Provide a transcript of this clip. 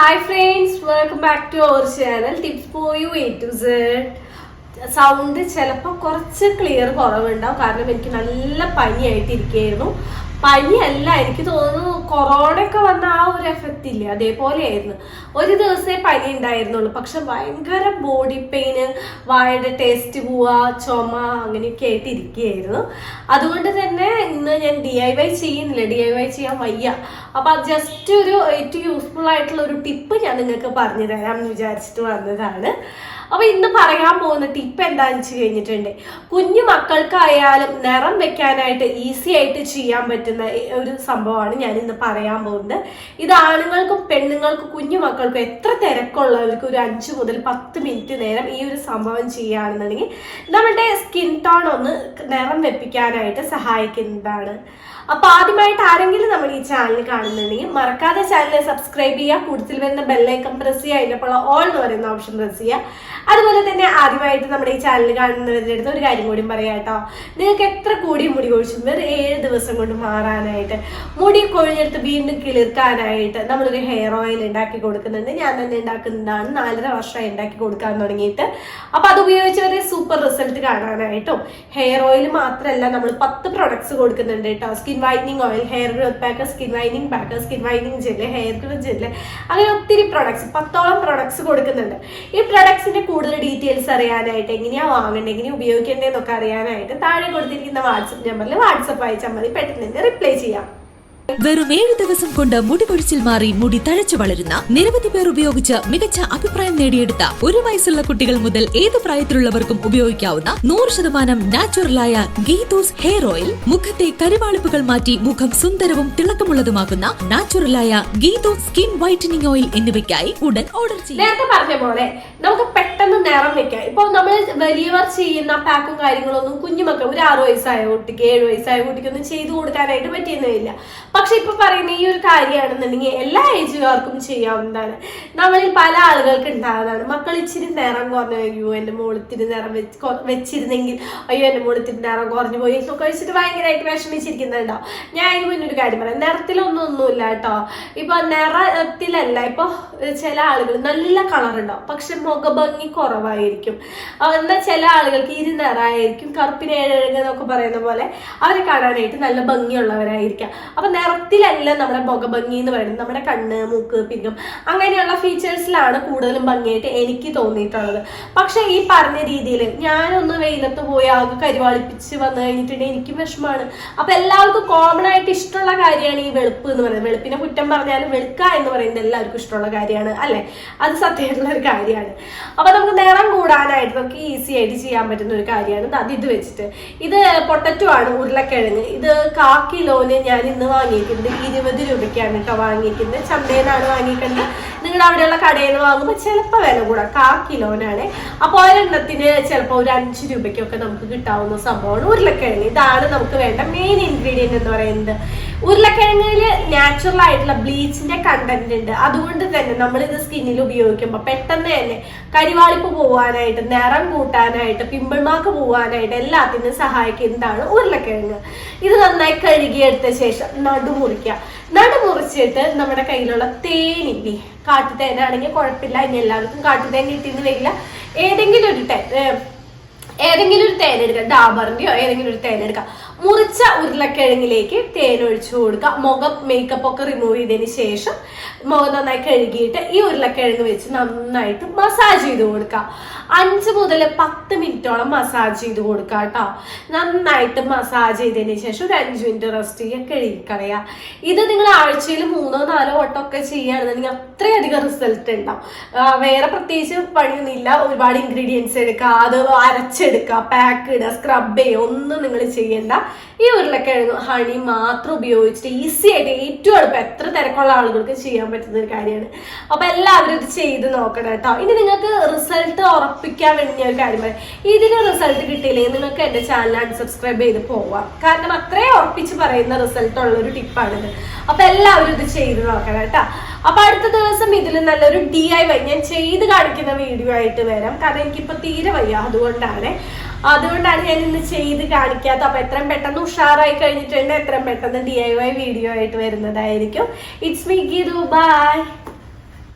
Hi friends welcome back to our channel tips for you A to Z sound ചിലപ്പോൾ കുറച്ച് clear കുറവുണ്ടാവും. കാരണം എനിക്ക് നല്ല പനിയായിട്ടിരിക്കുകയായിരുന്നു. പനിയല്ല എനിക്ക് തോന്നുന്നു കൊറോണയൊക്കെ വന്ന ആ ഒരു എഫക്റ്റ് അതേപോലെ ആയിരുന്നു ഒരു ദിവസമേ പനി ഉണ്ടായിരുന്നുള്ളൂ. പക്ഷെ ഭയങ്കര ബോഡി പെയിന് വായുടെ ടേസ്റ്റ് പോവുക ചുമ അങ്ങനെയൊക്കെ ആയിട്ട് ഇരിക്കുകയായിരുന്നു. അതുകൊണ്ട് തന്നെ ഇന്ന് ഞാൻ ഡി ഐ വൈ ചെയ്യുന്നില്ല. ഡി ഐ വൈ ചെയ്യാൻ വയ്യ. അപ്പൊ ജസ്റ്റ് ഒരു ഏറ്റവും യൂസ്ഫുൾ ആയിട്ടുള്ള ഒരു ടിപ്പ് ഞാൻ നിങ്ങൾക്ക് പറഞ്ഞു എന്ന് വിചാരിച്ചിട്ട് വന്നതാണ്. അപ്പൊ ഇന്ന് പറയാൻ പോകുന്ന ടിപ്പ് എന്താണെന്ന് വെച്ച് കഴിഞ്ഞിട്ടുണ്ട്. കുഞ്ഞു മക്കൾക്കായാലും നിറം വെക്കാനായിട്ട് ഈസി ആയിട്ട് ചെയ്യാൻ പറ്റുന്ന ഒരു സംഭവമാണ് ഞാൻ ഇന്ന് പറയാൻ പോകുന്നത്. ഇത് ആണുങ്ങൾക്കും പെണ്ണുങ്ങൾക്കും കുഞ്ഞു മക്കൾക്കും എത്ര തിരക്കുള്ളവർക്ക് ഒരു അഞ്ച് മുതൽ പത്ത് മിനിറ്റ് നേരം ഈ ഒരു സംഭവം ചെയ്യുകയാണെന്നുണ്ടെങ്കിൽ നമ്മുടെ സ്കിൻ ടോൺ ഒന്ന് നിറം വെപ്പിക്കാനായിട്ട് സഹായിക്കുന്നതാണ്. അപ്പൊ ആദ്യമായിട്ട് ആരെങ്കിലും നമ്മൾ ഈ ചാനൽ കാണുന്നുണ്ടെങ്കിൽ മറക്കാതെ ചാനൽ സബ്സ്ക്രൈബ് ചെയ്യുക കൂടുതൽ വരുന്ന ബെല്ലൈക്കൺ പ്രസ് ചെയ്യുക അതിനപ്പോൾ ഓൾ എന്ന് പറയുന്ന ഓപ്ഷൻ പ്രസ് ചെയ്യുക. അതുപോലെ തന്നെ ആദ്യമായിട്ട് നമ്മുടെ ഈ ചാനൽ കാണുന്നവരുടെ അടുത്ത് ഒരു കാര്യം കൂടി പറയാം കേട്ടോ. നിങ്ങൾക്ക് എത്ര കൂടി മുടി കൊഴിച്ചും വെറും ഏഴ് ദിവസം കൊണ്ട് മാറാനായിട്ട് മുടി കൊഴിഞ്ഞെടുത്ത് വീണ്ടും കിളിർക്കാനായിട്ട് നമ്മളൊരു ഹെയർ ഓയിൽ ഉണ്ടാക്കി കൊടുക്കുന്നുണ്ട്. ഞാൻ തന്നെ ഉണ്ടാക്കുന്നതാണ്. നാലര വർഷമായി ഉണ്ടാക്കി കൊടുക്കാൻ തുടങ്ങിയിട്ട്. അപ്പൊ അത് ഉപയോഗിച്ചവരെ സൂപ്പർ റിസൾട്ട് കാണാനായിട്ടും ഹെയർ ഓയിൽ മാത്രമല്ല നമ്മൾ പത്ത് പ്രൊഡക്ട്സ് കൊടുക്കുന്നുണ്ട് കേട്ടോ. Skin whitening oil hair growth pack skin whitening pack skin whitening gel hair growth gel അങ്ങനെ ഒത്തിരി പ്രൊഡക്ട്സ് പത്തോളം പ്രൊഡക്ട്സ് കൊടുക്കുന്നുണ്ട്. ഈ പ്രൊഡക്ട്സിന്റെ കൂടുതൽ ഡീറ്റെയിൽസ് അറിയാനായിട്ട് എങ്ങനെയാ വാങ്ങേണ്ടത് എങ്ങനെയാ ഉപയോഗിക്കേണ്ടതെന്നൊക്കെ അറിയാനായിട്ട് താഴെ കൊടുത്തിരിക്കുന്ന വാട്സപ്പ് നമ്പറിൽ വാട്സപ്പ് അയച്ചാൽ മതി. പെട്ടെന്ന് തന്നെ റിപ്ലൈ ചെയ്യാം. വെറും ഏഴ് ദിവസം കൊണ്ട് മുടി കൊഴിച്ചിൽ മാറി മുടി തഴച്ചു വളരുന്ന നിരവധി പേർ ഉപയോഗിച്ച് മികച്ച അഭിപ്രായം നേടിയെടുത്ത ഒരു വയസ്സുള്ള കുട്ടികൾ മുതൽ ഏത് പ്രായത്തിലുള്ളവർക്കും ഉപയോഗിക്കാവുന്ന നൂറ് ശതമാനം നാച്ചുറലായ ഗീതൂസ് ഹെയർ ഓയിൽ മുഖത്തെ കരുവാളിപ്പുകൾ മാറ്റി മുഖം സുന്ദരവും തിളക്കമുള്ളതുമാക്കുന്ന നാച്ചുറലായ ഗീതൂസ് സ്കിൻ വൈറ്റനിങ് ഓയിൽ എന്നിവയ്ക്കായി ഉടൻ ഓർഡർ ചെയ്യും. നേരത്തെ പറഞ്ഞ പോലെ നമുക്ക് പെട്ടെന്ന് നിറം വെക്കാം. ഇപ്പൊ നമ്മൾ വലിയവർ ചെയ്യുന്ന പാക്കും കാര്യങ്ങളൊന്നും കുഞ്ഞുമക്കൾ ഒരു ആറു വയസ്സായ കുട്ടിക്ക് ഏഴു വയസ്സായ കുട്ടിക്കൊന്നും ചെയ്തു കൊടുക്കാനായിട്ട് പറ്റിയെന്നില്ല പക്ഷെ ഇപ്പൊ പറയുന്ന ഈ ഒരു കാര്യമാണെന്നുണ്ടെങ്കിൽ എല്ലാ ഏജുകാർക്കും ചെയ്യാവുന്നതാണ്. നമ്മളിൽ പല ആളുകൾക്ക് ഉണ്ടാകുന്നതാണ് മക്കൾ ഇച്ചിരി നിറം കുറഞ്ഞു അയ്യോ എന്റെ മോളത്തിന് നിറം വെച്ചിരുന്നെങ്കിൽ അയ്യോ എന്റെ മോളത്തിന് നിറം കുറഞ്ഞു പോയി എന്നൊക്കെ വെച്ചിട്ട് ഭയങ്കരമായിട്ട് വിഷമിച്ചിരിക്കുന്നുണ്ടാവും. ഞാൻ അതിന് മുന്നൊരു കാര്യം പറയാം. നിറത്തിലൊന്നും ഒന്നുമില്ല കേട്ടോ. ഇപ്പൊ നിറത്തിലല്ല ഇപ്പൊ ചില ആളുകൾ നല്ല കളർ ഉണ്ടാവും പക്ഷെ മുഖഭംഗി കുറവായിരിക്കും. എന്നാൽ ചില ആളുകൾക്ക് ഇരു നിറമായിരിക്കും കറുപ്പിന് ഏഴഴക് എന്നൊക്കെ പറയുന്ന പോലെ അവരെ കാണാനായിട്ട് നല്ല ഭംഗിയുള്ളവരായിരിക്കാം. അപ്പൊ നിറത്തിലല്ല നമ്മുടെ മുഖഭംഗി എന്ന് പറയുന്നത്. നമ്മുടെ കണ്ണ് മൂക്ക് പിങ്കം അങ്ങനെയുള്ള ഫീച്ചേഴ്സിലാണ് കൂടുതലും ഭംഗിയായിട്ട് എനിക്ക് തോന്നിയിട്ടുള്ളത്. പക്ഷെ ഈ പറഞ്ഞ രീതിയിൽ ഞാനൊന്ന് വെയിലത്ത് പോയി ആകെ കരിവാളിപ്പിച്ച് വന്നു കഴിഞ്ഞിട്ടുണ്ടെങ്കിൽ എനിക്കും വിഷമമാണ് അപ്പൊ എല്ലാവർക്കും കോമൺ ആയിട്ട് ഇഷ്ടമുള്ള കാര്യമാണ് ഈ വെളുപ്പ് എന്ന് പറയുന്നത്. വെളുപ്പിനെ കുറ്റം പറഞ്ഞാലും വെളുക്ക എന്ന് പറയുന്നത് എല്ലാവർക്കും ഇഷ്ടമുള്ള കാര്യമാണ് അല്ലെ? അത് സത്യമായിട്ടുള്ള ഒരു കാര്യമാണ്. അപ്പൊ നമുക്ക് നിറം കൂടാനായിട്ട് നമുക്ക് ഈസി ആയിട്ട് ചെയ്യാൻ പറ്റുന്ന ഒരു കാര്യമാണ്. അത് ഇത് വെച്ചിട്ട്. ഇത് പൊട്ടറ്റോ ആണ് ഉരുളക്കിഴങ്ങ്. ഇത് കാ കിലോന് ഞാൻ ഇന്ന് വാങ്ങിയിരിക്കുന്നത് ഇരുപത് രൂപയ്ക്കാണ് കേട്ടോ വാങ്ങിയിരിക്കുന്നത് ചന്തേന്നാണ് വാങ്ങിക്കുന്നത് നിങ്ങൾ അവിടെയുള്ള കടയിൽ നിന്ന് വാങ്ങുമ്പോൾ ചിലപ്പോൾ വില കൂടാം. കാ കിലോനാണ്. അപ്പോൾ ഒരെണ്ണത്തിന് ചിലപ്പോൾ ഒരു അഞ്ച് രൂപയ്ക്കൊക്കെ നമുക്ക് കിട്ടാവുന്ന സംഭവമാണ് ഉരുളക്കിഴങ്ങ്. ഇതാണ് നമുക്ക് വേണ്ട മെയിൻ ഇൻഗ്രീഡിയന്റ് എന്ന് പറയുന്നത്. ഉരുളക്കിഴങ്ങിൽ നാച്ചുറൽ ആയിട്ടുള്ള ബ്ലീച്ചിന്റെ കണ്ടന്റ് ഉണ്ട്. അതുകൊണ്ട് തന്നെ നമ്മൾ ഇത് സ്കിന്നിൽ ഉപയോഗിക്കുമ്പോൾ പെട്ടെന്ന് തന്നെ കരിവാളിപ്പ് പോവാനായിട്ട് നിറം കൂട്ടാനായിട്ട് പിമ്പിൾ മാർക്ക് പോവാനായിട്ട് എല്ലാത്തിനും സഹായിക്കുന്നതാണ് ഉരുളക്കിഴങ്ങ്. ഇത് നന്നായി കഴുകിയെടുത്ത ശേഷം നടു മുറിക്കുക നടു മുറിച്ചിട്ട് നമ്മുടെ കയ്യിലുള്ള തേനില്ലേ കാട്ടുതേനാണെങ്കിൽ കുഴപ്പമില്ല. ഇനി എല്ലാവർക്കും കാട്ടുതേൻ കിട്ടിയെന്ന് വരില്ല. ഏതെങ്കിലും ഒരു തേ ഏതെങ്കിലും ഒരു തേനെടുക്കുക ഡാബറിന്റെയോ ഏതെങ്കിലും ഒരു തേൻ എടുക്കുക മുറിച്ച ഉരുളക്കിഴങ്ങിലേക്ക് തേൻ ഒഴിച്ചു കൊടുക്കുക. മുഖം മേക്കപ്പ് ഒക്കെ റിമൂവ് ചെയ്തതിന് ശേഷം മുഖം നന്നായി കഴുകിയിട്ട് ഈ ഉരുളക്കിഴങ്ങ് വെച്ച് നന്നായിട്ട് മസാജ് ചെയ്ത് കൊടുക്കുക. അഞ്ച് മുതൽ പത്ത് മിനിറ്റോളം മസാജ് ചെയ്ത് കൊടുക്കുക കേട്ടോ. നന്നായിട്ട് മസാജ് ചെയ്തതിന് ശേഷം ഒരു അഞ്ച് മിനിറ്റ് റെസ്റ്റ് ചെയ്യുക കഴുകിക്കളയുക ഇത് നിങ്ങൾ ആഴ്ചയിൽ മൂന്നോ നാലോ വട്ടമൊക്കെ ചെയ്യുകയാണെന്നുണ്ടെങ്കിൽ അത്രയധികം റിസൾട്ട് ഉണ്ടാവും. വേറെ പ്രത്യേകിച്ച് പണിയൊന്നുമില്ല. ഒരുപാട് ഇൻഗ്രീഡിയൻസ് എടുക്കുക. അത് അരച്ചെടുക്കുക പാക്ക് ഇടുക സ്ക്രബ് ചെയ്യുക. ഒന്നും നിങ്ങൾ ചെയ്യണ്ട. ഈ ഉരുളക്കിഴങ്ങ് ഹണി മാത്രം ഉപയോഗിച്ചിട്ട് ഈസി ആയിട്ട് ഏറ്റവും എളുപ്പം എത്ര തിരക്കുള്ള ആളുകൾക്ക് ചെയ്യാൻ പറ്റുന്ന ഒരു കാര്യമാണ്. അപ്പൊ എല്ലാവരും ഇത് ചെയ്ത് നോക്കണം കേട്ടോ. ഇനി നിങ്ങൾക്ക് റിസൾട്ട് ഉറപ്പിക്കാൻ വേണ്ടി ഒരു കാര്യം പറയാം. ഇതിന് റിസൾട്ട് കിട്ടിയില്ലെങ്കിൽ നിങ്ങൾക്ക് എന്റെ ചാനൽ അൺസബ്സ്ക്രൈബ് ചെയ്ത് പോവാം. കാരണം അത്രയും ഉറപ്പിച്ച് പറയുന്ന റിസൾട്ട് ഉള്ള ഒരു ടിപ്പാണിത് അപ്പൊ എല്ലാവരും ഇത് ചെയ്ത് നോക്കണം കേട്ടോ. അപ്പൊ അടുത്ത ദിവസം ഇതിൽ നല്ലൊരു ഡി ഐ വൈ ഞാൻ ചെയ്ത് കാണിക്കുന്ന വീഡിയോ ആയിട്ട് വരാം. കാരണം എനിക്കിപ്പോ തീരെ വയ്യ. അതുകൊണ്ടാണ് അതുകൊണ്ടാണ് ഞാൻ ഇന്ന് ചെയ്ത് കാണിക്കാത്ത അപ്പൊ എത്രയും പെട്ടെന്ന് ഉഷാറായി കഴിഞ്ഞിട്ടുണ്ട്. എത്രയും പെട്ടെന്ന് ഡി ഐ വൈ വീഡിയോ ആയിട്ട് വരുന്നതായിരിക്കും. It's me ഗിരു by